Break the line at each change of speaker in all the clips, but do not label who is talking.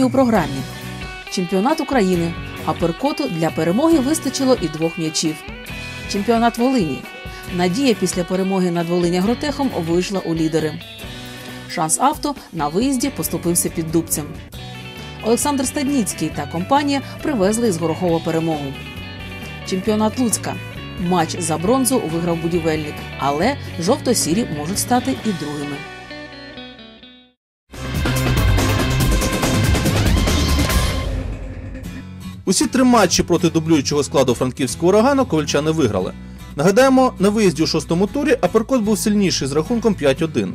Сьогодні у програмі чемпіонат України. А перкоту для перемоги вистачило і двох м'ячів. Чемпіонат Волині. Надія після перемоги над Волиня Гротехом вийшла у лідери. Шанс авто на виїзді поступився під дубцем. Олександр Стадніцький та компанія привезли із Горохова перемогу. Чемпіонат Луцька. Матч за бронзу виграв будівельник, але жовто-сірі можуть стати і другими.
Усі три матчі проти дублюючого складу франківського урагану ковальчани виграли. Нагадаємо, на виїзді у шостому турі Аперкот був сильніший з рахунком 5-1.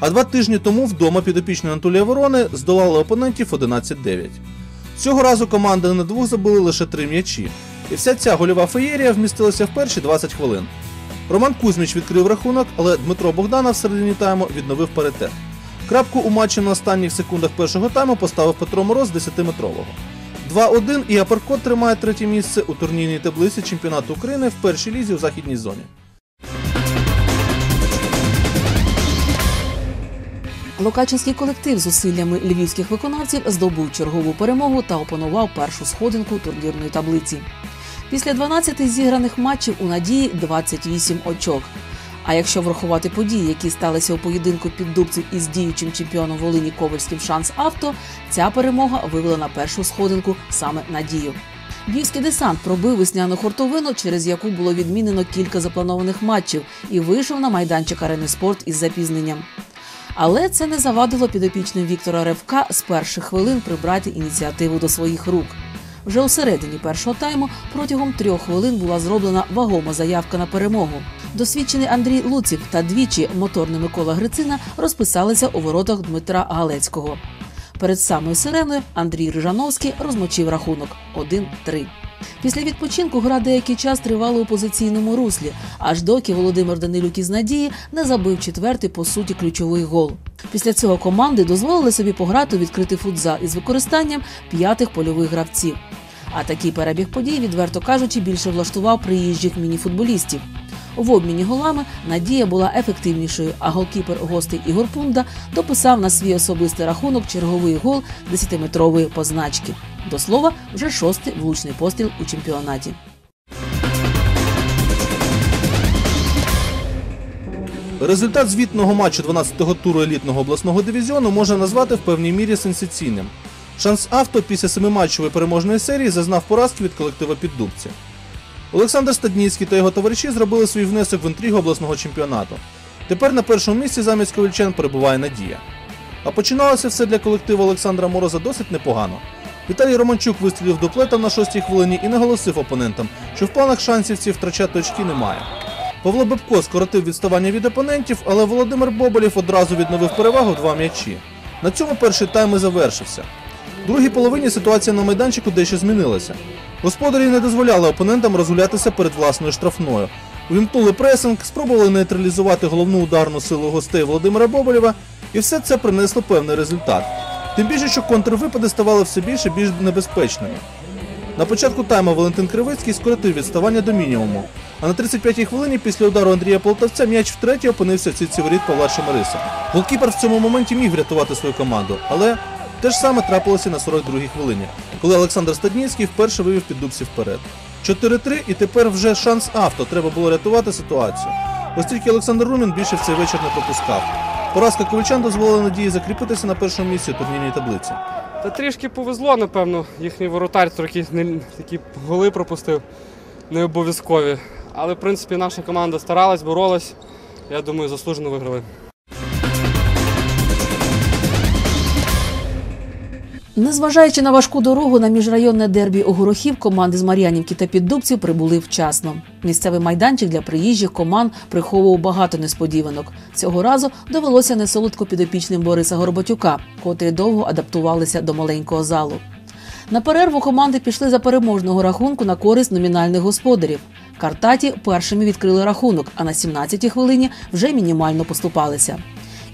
А два тижні тому вдома підопічні Анатолія Ворони здолали опонентів 11-9. Цього разу команди на двох забили лише три м'ячі. І вся ця гольова феєрія вмістилася в перші 20 хвилин. Роман Кузьміч відкрив рахунок, але Дмитро Богдана в середині тайму відновив паритет. Крапку у матчі на останніх секундах першого тайму поставив Петро Мороз з 10-метрового. 2-1 і Аперкот тримає третє місце у турнірній таблиці чемпіонату України в першій лізі у західній зоні.
Локачинський колектив зусиллями львівських виконавців здобув чергову перемогу та опанував першу сходинку турнірної таблиці. Після 12 зіграних матчів у надії 28 очок. А якщо врахувати події, які сталися у поєдинку під дубців із діючим чемпіоном Волині Ковальським шанс авто, ця перемога вивела на першу сходинку саме надію. Львівський десант пробив весняну хуртовину, через яку було відмінено кілька запланованих матчів, і вийшов на майданчик арени спорт із запізненням. Але це не завадило підопічним Віктора Ревка з перших хвилин прибрати ініціативу до своїх рук. Вже у середині першого тайму протягом трьох хвилин була зроблена вагома заявка на перемогу. Досвідчений Андрій Луцик та двічі моторний Микола Грицина розписалися у воротах Дмитра Галецького. Перед самою сиреною Андрій Рижановський розмочив рахунок 1-3. Після відпочинку гра деякий час тривала у позиційному руслі, аж доки Володимир Данилюк із надії не забив четвертий по суті ключовий гол. Після цього команди дозволили собі пограти у відкритий футзал із використанням п'ятих польових гравців. А такий перебіг подій, відверто кажучи, більше влаштував приїжджих мініфутболістів. В обміні голами Надія була ефективнішою, а голкіпер гостей Ігор Пунда дописав на свій особистий рахунок черговий гол 10-метрової позначки. До слова, вже шостий влучний постріл у чемпіонаті.
Результат звітного матчу 12-го туру елітного обласного дивізіону можна назвати в певній мірі сенсаційним. Шанс авто після семиматчевої переможної серії зазнав поразки від колектива Піддубці. Олександр Стадніцький та його товариші зробили свій внесок в інтригу обласного чемпіонату. Тепер на першому місці замість ковальчан перебуває Надія. А починалося все для колективу Олександра Мороза досить непогано. Віталій Романчук вистрілив дуплетом на шостій хвилині і наголосив опонентам, що в планах шансівців втрачати очки немає. Павло Бебко скоротив відставання від опонентів, але Володимир Боболєв одразу відновив перевагу два м'ячі. На цьому перший тайм і завершився. Другій половині ситуація на майданчику дещо змінилася. Господарі не дозволяли опонентам розгулятися перед власною штрафною. Увімкнули пресинг, спробували нейтралізувати головну ударну силу гостей Володимира Боболєва, і все це принесло певний результат. Тим більше, що контрвипади ставали все більше більш небезпечними. На початку тайму Валентин Кривицький скоротив відставання до мінімуму. А на 35-й хвилині після удару Андрія Полтавця м'яч втретє опинився в сітці воріт Павла Шемариса. Голкіпер в цьому моменті міг врятувати свою команду, але те ж саме трапилося на 42-й хвилині, коли Олександр Стадніцький вперше вивів піддубці вперед. 4-3 і тепер вже шанс авто. Треба було рятувати ситуацію. Оскільки Олександр Румін більше в цей вечір не пропускав. Поразка ковальчан дозволила надії закріпитися на першому місці турнірній таблиці.
Та трішки повезло, напевно, їхній воротар трохи не, такі голи пропустив, не обов'язкові. Але, в принципі, наша команда старалась, боролась. Я думаю, заслужено виграли.
Незважаючи на важку дорогу на міжрайонне дербі у Горохів, команди з Мар'янівки та Піддубців прибули вчасно. Місцевий майданчик для приїжджих команд приховував багато несподіванок. Цього разу довелося несолодко підопічним Бориса Горбатюка, котрі довго адаптувалися до маленького залу. На перерву команди пішли за переможного рахунку на користь номінальних господарів. Картаті першими відкрили рахунок, а на 17-й хвилині вже мінімально поступалися.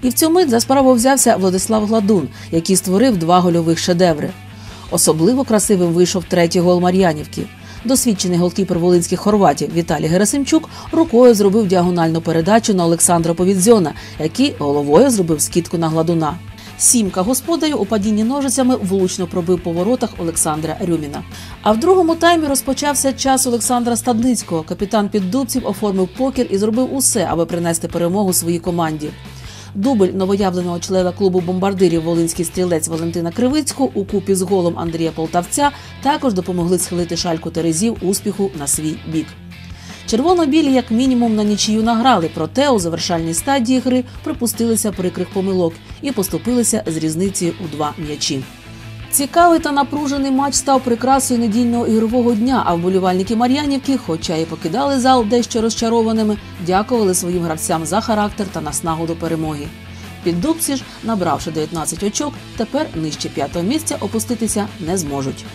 І в цю мить за справу взявся Владислав Гладун, який створив два гольових шедеври. Особливо красивим вийшов третій гол Мар'янівки. Досвідчений голкіпер волинських хорватів Віталій Герасимчук рукою зробив діагональну передачу на Олександра Повідзьона, який головою зробив скидку на гладуна. Сімка господарів у падінні ножицями влучно пробив по воротах Олександра Рюміна. А в другому таймі розпочався час Олександра Стадницького. Капітан піддубців оформив покер і зробив усе, аби принести перемогу своїй команді. Дубль новоявленого члена клубу бомбардирів Волинський стрілець Валентина Кривицького у купі з голом Андрія Полтавця також допомогли схилити шальку Терезів успіху на свій бік. Червоно-білі, як мінімум, на нічию награли, проте у завершальній стадії гри припустилися прикрих помилок і поступилися з різницею у два м'ячі. Цікавий та напружений матч став прикрасою недільного ігрового дня. А вболівальники Мар'янівки, хоча і покидали зал дещо розчарованими, дякували своїм гравцям за характер та наснагу до перемоги. Піддубці ж, набравши 19 очок, тепер нижче п'ятого місця опуститися не зможуть.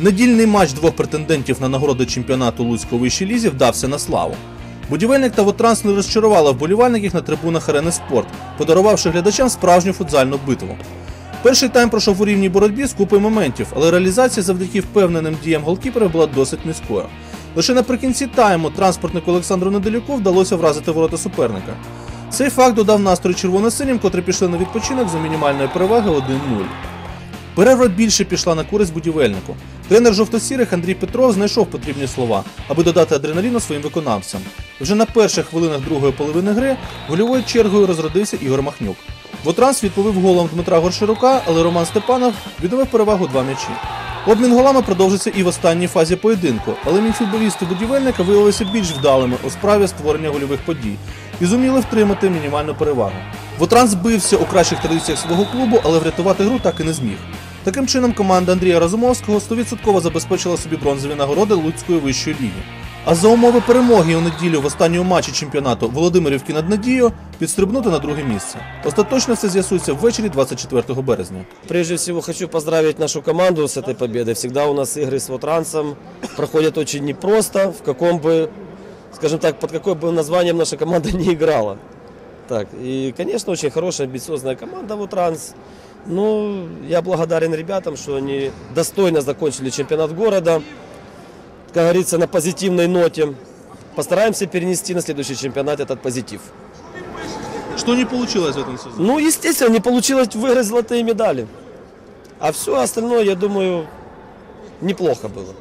Недільний матч двох претендентів на нагороду чемпіонату Луцького вищої лізі вдався на славу. Будівельник та Вотранс не розчарувала вболівальників на трибунах арени спорт, подарувавши глядачам справжню футзальну битву. Перший тайм пройшов у рівній боротьбі з купою моментів, але реалізація завдяки впевненим діям голкіпера була досить низькою. Лише наприкінці тайму транспортнику Олександру Неделюку вдалося вразити ворота суперника. Цей факт додав настрій червоно-синім, котрі пішли на відпочинок за мінімальної переваги 1-0. Перерва більше пішла на користь будівельнику. Тренер жовто-сірих Андрій Петров знайшов потрібні слова, аби додати адреналіну своїм виконавцям. Вже на перших хвилинах другої половини гри гольовою чергою розродився Ігор Махнюк. Вотранс відповів голом Дмитра Горширука, але Роман Степанов відновив перевагу два м'ячі. Обмін голами продовжиться і в останній фазі поєдинку, але мінфутболісти будівельника виявилися більш вдалими у справі створення гольових подій і зуміли втримати мінімальну перевагу. Вотранс бився у кращих традиціях свого клубу, але врятувати гру так і не зміг. Таким чином, команда Андрія Разумовського 100% забезпечила собі бронзові нагороди Луцької вищої ліги. А за умови перемоги у неділю в останньому матчі чемпіонату Володимирівки над Надією підстрибнути на друге місце. Остаточно все з'ясується ввечері 24 березня.
Прежде всего хочу поздравить нашу команду с этой победой. Всегда у нас игры с Вотрансом проходят очень непросто, в каком бы, скажем так, под какое бы названием наша команда не играла. Так, и, конечно, очень хорошая, амбициозная команда Вотранс. Ну, я благодарен ребятам, что они достойно закончили чемпионат города. Как говорится, на позитивной ноте. Постараемся перенести на следующий чемпионат этот позитив.
Что не получилось в этом сезоне?
Ну, естественно, не получилось выиграть золотые медали. А все остальное, я думаю, неплохо было.